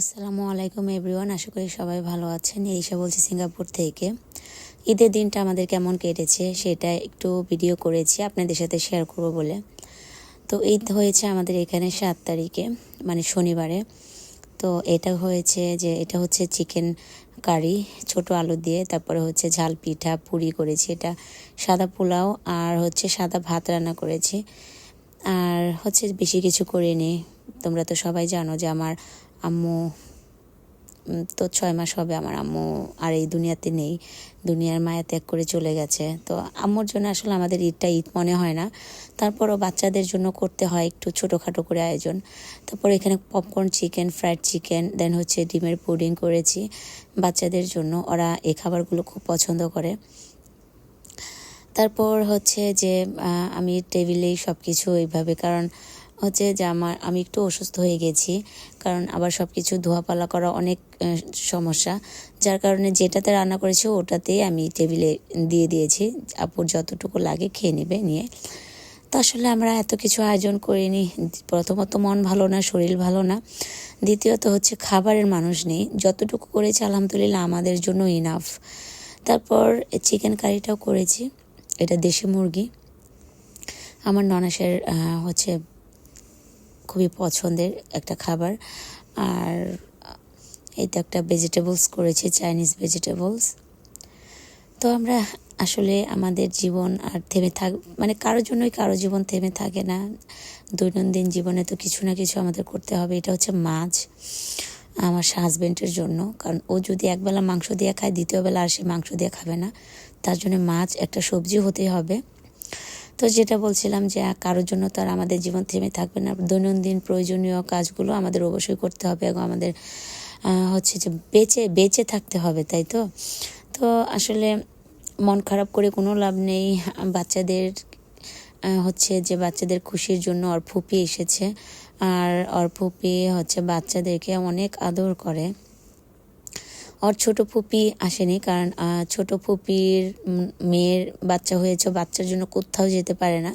আসসালামু আলাইকুম এভরিওয়ান, আশা করি সবাই ভালো আছেন। এলিশা বলছি সিঙ্গাপুর থেকে। ঈদের দিনটা আমাদের কেমন কেটেছে সেটা একটু ভিডিও করেছি, আপনাদের সাথে শেয়ার করব বলে। তো ঈদ হয়েছে আমাদের এখানে সাত তারিখে মানে শনিবারে। তো এটা হয়েছে যে, এটা হচ্ছে চিকেন কারি ছোট আলু দিয়ে, তারপরে হচ্ছে ঝাল পিঠা, পুরি করেছি। এটা সাদা পোলাও আর হচ্ছে সাদা ভাত রান্না করেছি। আর হচ্ছে বেশি কিছু করিনি। তোমরা তো সবাই জানো যে, আমার আম্মু তো ছয় মাস হবে আমার আম্মু আর এই দুনিয়াতে নেই। দুনিয়ার মায়া ত্যাগ করে চলে গেছে। তো আম্মুর জন্য আসলে আমাদের ঈদটা ঈদ মনে হয় না। তারপরও বাচ্চাদের জন্য করতে হয় একটু ছোটোখাটো করে আয়োজন। তারপর এখানে popcorn chicken fried chicken then হচ্ছে ডিমের পুডিং করেছি বাচ্চাদের জন্য। ওরা এই খাবারগুলো খুব পছন্দ করে। তারপর হচ্ছে যে আমি টেবিলেই সব কিছু এইভাবে, কারণ হচ্ছে যে আমার, আমি একটু অসুস্থ হয়ে গেছি, কারণ আবার সব কিছু ধোয়াপালা করা অনেক সমস্যা। যার কারণে যেটাতে রান্না করেছি ওটাতেই আমি টেবিলে দিয়ে দিয়েছি, আপুর যতটুকু লাগে খেয়ে নেবে, নিয়ে। তো আসলে আমরা এত কিছু আয়োজন করিনি, প্রথমত মন ভালো না, শরীর ভালো না। দ্বিতীয়ত হচ্ছে খাবারের মানুষ নেই, যতটুকু করেছি আলহামদুলিল্লাহ আমাদের জন্য ইনাফ তারপর চিকেন কারিটাও করেছি, এটা দেশি মুরগি। আমার ননাসের হচ্ছে খুবই পছন্দের একটা খাবার। আর এই তো একটা ভেজিটেবলস করেছি চাইনিজ ভেজিটেবলস তো আমরা আসলে আমাদের জীবন আর থেমে থাক মানে কারোর জন্যই কারও জীবন থেমে থাকে না। দৈনন্দিন জীবনে তো কিছু না কিছু আমাদের করতে হবে, এটা হচ্ছে মাছ আমার হাজবেন্ডের জন্য। কারণ ও যদি একবেলা মাংস দিয়ে খায়, দ্বিতীয় বেলা আর সে মাংস দিয়ে খাবে না। তার জন্য মাছ একটা সবজি হতেই হবে। তো যেটা বলছিলাম যে কারোর জন্য তো আর আমাদের জীবন থেমে থাকবে না। দৈনন্দিন প্রয়োজনীয় কাজগুলো আমাদের অবশ্যই করতে হবে এবং আমাদের হচ্ছে যে বেঁচে বেঁচে থাকতে হবে, তাই তো? তো আসলে মন খারাপ করে কোনো লাভ নেই। বাচ্চাদের হচ্ছে যে বাচ্চাদের খুশির জন্য ওর ফুপি এসেছে। আর ওর ফুপি হচ্ছে বাচ্চাদেরকে অনেক আদর করে। ওর ছোট ফুপি আসেনি কারণ ছোট ফুপির মেয়ের বাচ্চা হয়েছে, বাচ্চার জন্য কোথাও যেতে পারে না।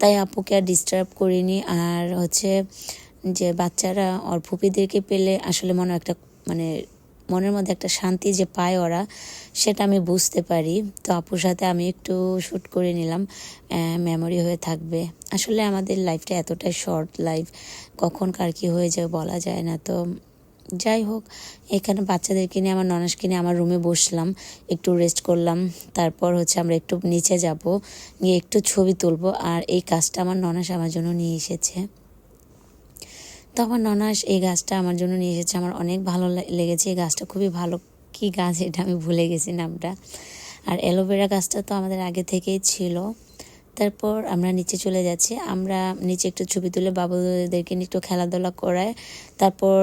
তাই আপুকে আর ডিস্টার্ব করিনি। আর হচ্ছে যে বাচ্চারা ওর ফুপিদেরকে পেলে আসলে মনে একটা মানে মনের মধ্যে একটা শান্তি যে পায় ওরা, সেটা আমি বুঝতে পারি। তো আপুর সাথে আমি একটু শ্যুট করে নিলাম মেমোরি হয়ে থাকবে। আসলে আমাদের লাইফটা এতটাই শর্ট লাইফ কখন কার কী হয়ে যায় বলা যায় না। তো যাই হোক, এখানে বাচ্চাদেরকে নিয়ে, আমার ননাসকে নিয়ে আমার রুমে বসলাম, একটু রেস্ট করলাম, তারপর হচ্ছে আমরা একটু নিচে যাব, গিয়ে একটু ছবি তুলবো, আর এই কাজটা আমার ননাস আমার জন্য নিয়ে এসেছে। তো আমার ননাস এই গাছটা আমার জন্য নিয়ে এসেছে, আমার অনেক ভালো লেগেছে, এই গাছটা খুবই ভালো। কি গাছ এটা আমি ভুলে গেছি নামটা। আর অ্যালোভেরা গাছটা তো আমাদের আগে থেকেই ছিল। তারপর আমরা নিচে চলে যাচ্ছি। আমরা নিচে একটু ছবি তুলে বাবুদেরকে একটু খেলাধুলা করায় তারপর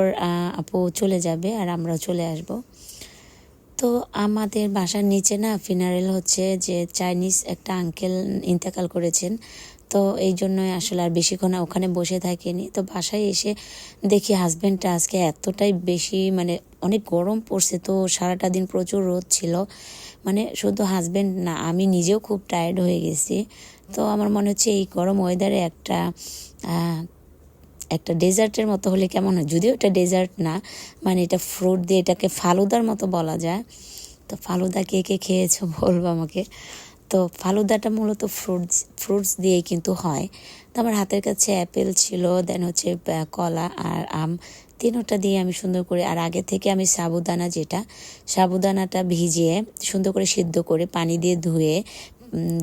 আপু চলে যাবে আর আমরাও চলে আসব। তো আমাদের বাসার নিচে না ফিনারেল হচ্ছে যে চাইনিজ একটা আঙ্কেল ইন্তেকাল করেছেন। তো এই জন্যই আসলে আর বেশিক্ষণ ওখানে বসে থাকিনি। তো বাসায় এসে দেখি হাজব্যান্ডটা আজকে এতটাই বেশি মানে অনেক গরম পড়ছে তো সারাটা দিন প্রচুর রোদ ছিল। মানে শুধু হাজব্যান্ড না, আমি নিজেও খুব টায়ার্ড হয়ে গেছি। তো আমার মনে হচ্ছে এই গরম ওয়েদারে একটা একটা ডেজার্টের মতো হলে কেমন হয়? যদিও এটা ডেজার্ট না মানে এটা ফ্রুট দিয়ে এটাকে ফালুদার মতো বলা যায়। তো ফালুদা কে কে খেয়েছো বলব আমাকে। তো ফালুদাটা মূলত ফ্রুটস ফ্রুটস দিয়েই কিন্তু হয়। তো আমার হাতের কাছে অ্যাপেল ছিল দেন হচ্ছে কলা আর আম। তিনোটা দিয়ে আমি সুন্দর করে, আর আগে থেকে আমি সাবুদানা যেটা, সাবুদানাটা ভিজিয়ে সুন্দর করে সিদ্ধ করে পানি দিয়ে ধুয়ে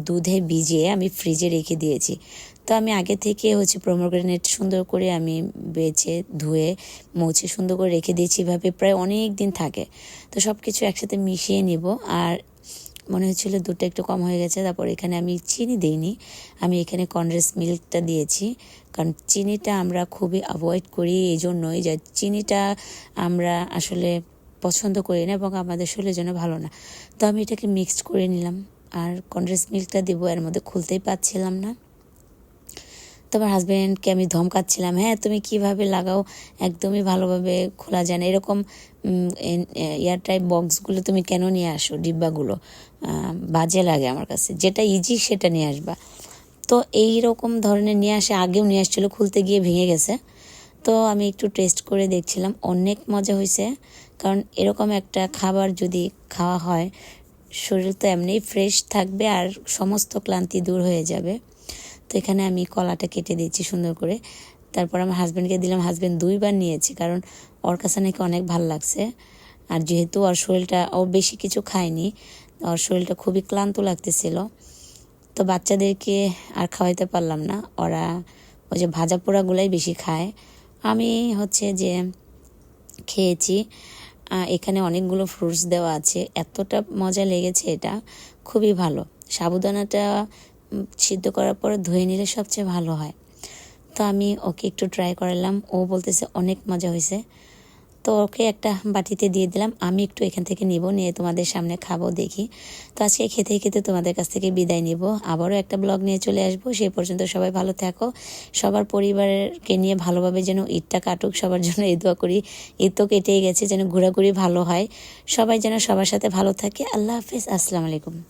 দুধে ভিজিয়ে আমি ফ্রিজে রেখে দিয়েছি। তো আমি আগে থেকে হচ্ছে প্রোমোগ্রেনেট সুন্দর করে আমি বেছে, ধুয়ে, মুছে সুন্দর করে রেখে দিয়েছি। এভাবে প্রায় অনেক দিন থাকে। তো সব কিছু একসাথে মিশিয়ে নিব। আর মনে হচ্ছিল দুধটা একটু কম হয়ে গেছে, তারপর এখানে আমি চিনি দিইনি। আমি এখানে কনডেন্স মিল্কটা দিয়েছি, কারণ চিনিটা আমরা খুবই অ্যাভয়েড করি এই জন্যই যে চিনিটা আমরা আসলে পছন্দ করি না এবং আমাদের শরীরের জন্য ভালো না। তো আমি এটাকে মিক্সড করে নিলাম, আর কনডেন্স মিল্কটা দেবো, এর মধ্যে খুলতেই পারছিলাম না। তোমার হাজব্যান্ডকে আমি ধমকাচ্ছিলাম হ্যাঁ তুমি কীভাবে লাগাও? একদমই ভালোভাবে খোলা যায় না। এরকম এয়ার টাইপ বক্সগুলো তুমি কেন নিয়ে আসো? ডিব্বাগুলো বাজে লাগে আমার কাছে। যেটা ইজি সেটা নিয়ে আসবা। তো এই রকম ধরনের নিয়ে আসে, আগেও নিয়ে আসছিল, খুলতে গিয়ে ভেঙে গেছে। তো আমি একটু টেস্ট করে দেখছিলাম, অনেক মজা হয়েছে। কারণ এরকম একটা খাবার যদি খাওয়া হয়, শরীর তো এমনিই ফ্রেশ থাকবে আর সমস্ত ক্লান্তি দূর হয়ে যাবে। তো এখানে আমি কলাটা কেটে দিয়েছি সুন্দর করে। তারপর আমার হাজব্যান্ডকে দিলাম হাজব্যান্ড দুইবার নিয়েছে কারণ ওর কাছে নাকি অনেক ভালো লাগছে। আর যেহেতু ওর শরীরটা, ও বেশি কিছু খায়নি, ওর শরীরটা খুবই ক্লান্ত লাগতেছিল। তো বাচ্চাদেরকে আর খাওয়াইতে পারলাম না। ওরা ওই যে ভাজা পোড়াগুলাই বেশি খায়। আমি হচ্ছে যে খেয়েছি। এখানে অনেকগুলো ফ্রুটস দেওয়া আছে। এতটা মজা লেগেছে এটা। খুবই ভালো। সাবুদানাটা সিদ্ধ করার পর ধুয়ে নিলে সবচেয়ে ভালো হয়। তো আমি ওকে একটু ট্রাই করালাম। ও বলতেছে, অনেক মজা হয়েছে। তো ওকে একটা বাটিতে দিয়ে দিলাম। আমি একটু এখান থেকে নিব, নিয়ে তোমাদের সামনে খাব, দেখি। তো আজকে খেতে খেতে তোমাদের কাছ থেকে বিদায় নিব। আবারও একটা ব্লগ নিয়ে চলে আসব। সেই পর্যন্ত সবাই ভালো থাকো। সবার পরিবারকে নিয়ে ভালোভাবে যেন ঈদটা কাটুক, সবার জন্য এই দোয়া করি। ঈদ তো কেটেই গেছে, যেন ঘোরাঘুরি ভালো হয়। সবাই যেন সবার সাথে ভালো থাকে। আল্লাহ হাফিজ। আসসালামু আলাইকুম।